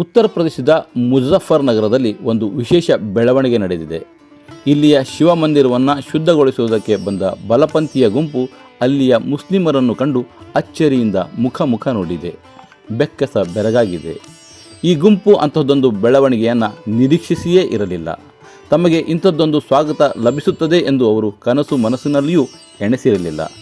ಉತ್ತರ ಪ್ರದೇಶದ ಮುಜಫರ್ ನಗರದಲ್ಲಿ ಒಂದು ವಿಶೇಷ ಬೆಳವಣಿಗೆ ನಡೆದಿದೆ. ಇಲ್ಲಿಯ ಶಿವಮಂದಿರವನ್ನು ಶುದ್ಧಗೊಳಿಸುವುದಕ್ಕೆ ಬಂದ ಬಲಪಂಥೀಯ ಗುಂಪು ಅಲ್ಲಿಯ ಮುಸ್ಲಿಮರನ್ನು ಕಂಡು ಅಚ್ಚರಿಯಿಂದ ಮುಖ ಮುಖ ನೋಡಿದೆ. ಬೆಕ್ಕಸ ಬೆರಗಾಗಿದೆ. ಈ ಗುಂಪು ಅಂಥದ್ದೊಂದು ಬೆಳವಣಿಗೆಯನ್ನು ನಿರೀಕ್ಷಿಸಿಯೇ ಇರಲಿಲ್ಲ. ತಮಗೆ ಇಂಥದ್ದೊಂದು ಸ್ವಾಗತ ಲಭಿಸುತ್ತದೆ ಎಂದು ಅವರು ಕನಸು ಮನಸ್ಸಿನಲ್ಲಿಯೂ ಎಣೆಸಿರಲಿಲ್ಲ.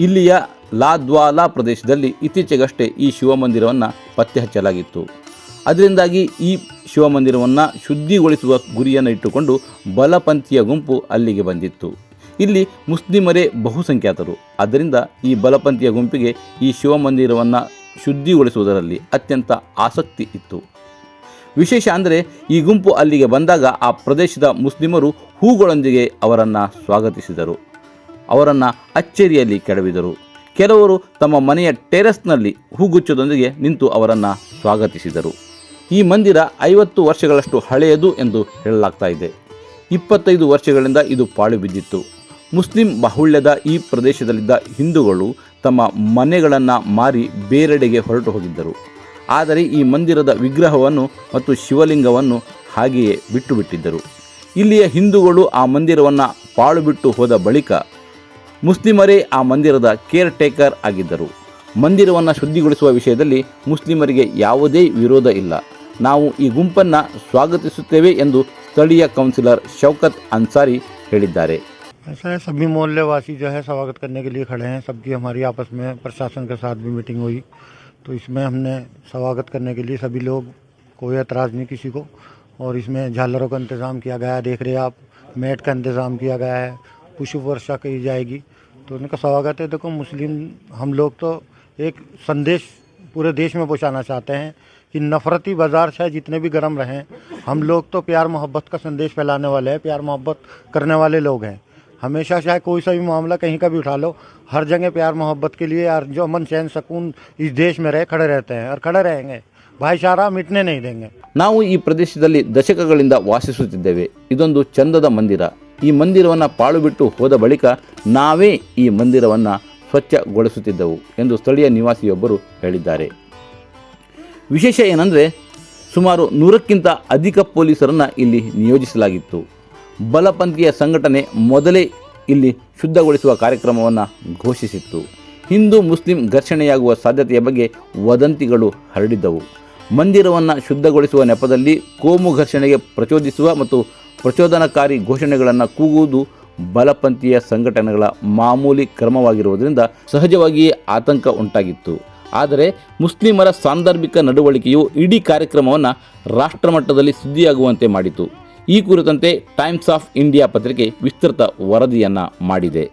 ಇಲ್ಲಿಯ ಲಾದ್ವಾಲಾ ಪ್ರದೇಶದಲ್ಲಿ ಇತ್ತೀಚೆಗಷ್ಟೇ ಈ ಶಿವಮಂದಿರವನ್ನು ಪತ್ತೆ ಹಚ್ಚಲಾಗಿತ್ತು ಅದರಿಂದಾಗಿ ಈ ಶಿವಮಂದಿರವನ್ನು ಶುದ್ಧಿಗೊಳಿಸುವ ಗುರಿಯನ್ನು ಇಟ್ಟುಕೊಂಡು ಬಲಪಂಥೀಯ ಗುಂಪು ಅಲ್ಲಿಗೆ ಬಂದಿತ್ತು. ಇಲ್ಲಿ ಮುಸ್ಲಿಮರೇ ಬಹುಸಂಖ್ಯಾತರು. ಆದ್ದರಿಂದ ಈ ಬಲಪಂಥೀಯ ಗುಂಪಿಗೆ ಈ ಶಿವಮಂದಿರವನ್ನು ಶುದ್ಧಿಗೊಳಿಸುವುದರಲ್ಲಿ ಅತ್ಯಂತ ಆಸಕ್ತಿ ಇತ್ತು. ವಿಶೇಷ ಅಂದರೆ ಈ ಗುಂಪು ಅಲ್ಲಿಗೆ ಬಂದಾಗ ಆ ಪ್ರದೇಶದ ಮುಸ್ಲಿಮರು ಹೂಗಳೊಂದಿಗೆ ಅವರನ್ನು ಸ್ವಾಗತಿಸಿದರು. ಅವರನ್ನು ಅಚ್ಚರಿಯಲ್ಲಿ ಕೆಡವಿದರು. ಕೆಲವರು ತಮ್ಮ ಮನೆಯ ಟೆರೆಸ್ನಲ್ಲಿ ಹೂಗುಚ್ಚದೊಂದಿಗೆ ನಿಂತು ಅವರನ್ನು ಸ್ವಾಗತಿಸಿದರು. ಈ ಮಂದಿರ ಐವತ್ತು ವರ್ಷಗಳಷ್ಟು ಹಳೆಯದು ಎಂದು ಹೇಳಲಾಗ್ತಾ ಇದೆ. ಇಪ್ಪತ್ತೈದು ವರ್ಷಗಳಿಂದ ಇದು ಪಾಳು ಬಿದ್ದಿತ್ತು. ಮುಸ್ಲಿಂ ಬಾಹುಳ್ಯದ ಈ ಪ್ರದೇಶದಲ್ಲಿದ್ದ ಹಿಂದೂಗಳು ತಮ್ಮ ಮನೆಗಳನ್ನು ಮಾರಿ ಬೇರೆಡೆಗೆ ಹೊರಟು ಹೋಗಿದ್ದರು. ಆದರೆ ಈ ಮಂದಿರದ ವಿಗ್ರಹವನ್ನು ಮತ್ತು ಶಿವಲಿಂಗವನ್ನು ಹಾಗೆಯೇ ಬಿಟ್ಟು ಬಿಟ್ಟಿದ್ದರು ಇಲ್ಲಿಯ ಹಿಂದೂಗಳು ಆ ಮಂದಿರವನ್ನು ಪಾಳು ಬಿಟ್ಟು ಹೋದ ಬಳಿಕ ಮುಸ್ಲಿಮರೇ ಆ ಮಂದಿರದ ಕೇರ್ ಟೇಕರ್ ಆಗಿದ್ದರು. ಮಂದಿರವನ್ನು ಶುದ್ಧಿಗೊಳಿಸುವ ವಿಷಯದಲ್ಲಿ ಮುಸ್ಲಿಮರಿಗೆ ಯಾವುದೇ ವಿರೋಧ ಇಲ್ಲ. ನಾವು ಈ ಗುಂಪನ್ನು ಸ್ವಾಗತಿಸುತ್ತೇವೆ ಎಂದು ಸ್ಥಳೀಯ ಕೌನ್ಸಿಲರ್ ಶೌಕತ್ ಅನ್ಸಾರಿ ಹೇಳಿದ್ದಾರೆ ऐसा है सभी मोहल्ले वासी जो है स्वागत करने के लिए खड़े हैं सबकी हमारी आपस में प्रशासन के साथ भी मीटिंग हुई तो इसमें हमने स्वागत करने के लिए सभी लोग कोई एतराज़ नहीं किसी को और इसमें झालरों का इंतज़ाम किया गया है देख रहे हैं आप मैट का इंतज़ाम किया गया है पुष्प वर्षा की जाएगी तो उनका स्वागत है देखो मुस्लिम हम लोग तो एक संदेश पूरे देश में पहुंचाना चाहते हैं कि नफ़रती बाज़ार चाहे जितने भी गर्म रहें हम लोग तो प्यार मोहब्बत का संदेश फैलाने वाले हैं प्यार मोहब्बत करने वाले लोग हैं हमेशा चाहे कोई सा भी मामला कहीं का भी उठा लो हर जगह प्यार मोहब्बत के लिए यार जो अमन चैन सुकून इस देश में रहे खड़े रहते हैं और खड़े रहेंगे भाईचारा मिटने नहीं देंगे ನಾವು ಈ ಪ್ರದೇಶದಲ್ಲಿ ದಶಕಗಳಿಂದ ವಾಸಿಸುತ್ತಿದ್ದೇವೆ ಇದೊಂದು ಚಂದದ ಮಂದಿರ ಈ ಮಂದಿರವನ್ನು ಪಾಳು ಬಿಟ್ಟು ಹೋದ ಬಳಿಕ ನಾವೇ ಈ ಮಂದಿರವನ್ನು ಸ್ವಚ್ಛಗೊಳಿಸುತ್ತಿದ್ದೆವು ಎಂದು ಸ್ಥಳೀಯ ನಿವಾಸಿಯೊಬ್ಬರು ಹೇಳಿದ್ದಾರೆ ವಿಶೇಷ ಏನಂದರೆ ಸುಮಾರು ನೂರಕ್ಕಿಂತ ಅಧಿಕ ಪೊಲೀಸರನ್ನು ಇಲ್ಲಿ ನಿಯೋಜಿಸಲಾಗಿತ್ತು. ಬಲಪಂಥೀಯ ಸಂಘಟನೆ ಮೊದಲೇ ಇಲ್ಲಿ ಶುದ್ಧಗೊಳಿಸುವ ಕಾರ್ಯಕ್ರಮವನ್ನು ಘೋಷಿಸಿತ್ತು. ಹಿಂದೂ ಮುಸ್ಲಿಂ ಘರ್ಷಣೆಯಾಗುವ ಸಾಧ್ಯತೆಯ ಬಗ್ಗೆ ವದಂತಿಗಳು ಹರಡಿದ್ದವು. ಮಂದಿರವನ್ನು ಶುದ್ಧಗೊಳಿಸುವ ನೆಪದಲ್ಲಿ ಕೋಮು ಘರ್ಷಣೆಗೆ ಪ್ರಚೋದಿಸುವ ಮತ್ತು ಪ್ರಚೋದನಕಾರಿ ಘೋಷಣೆಗಳನ್ನು ಕೂಗುವುದು ಬಲಪಂಥೀಯ ಸಂಘಟನೆಗಳ ಮಾಮೂಲಿ ಕ್ರಮವಾಗಿರುವುದರಿಂದ ಸಹಜವಾಗಿಯೇ ಆತಂಕ ಉಂಟಾಗಿತ್ತು. ಆದರೆ ಮುಸ್ಲಿಮರ ಸಾಂದರ್ಭಿಕ ನಡವಳಿಕೆಯು ಇಡೀ ಕಾರ್ಯಕ್ರಮವನ್ನು ರಾಷ್ಟ್ರಮಟ್ಟದಲ್ಲಿ ಸುದ್ದಿಯಾಗುವಂತೆ ಮಾಡಿತು. ಈ ಕುರಿತಂತೆ ಟೈಮ್ಸ್ ಆಫ್ ಇಂಡಿಯಾ ಪತ್ರಿಕೆ ವಿಸ್ತೃತ ವರದಿಯನ್ನು ಮಾಡಿದೆ.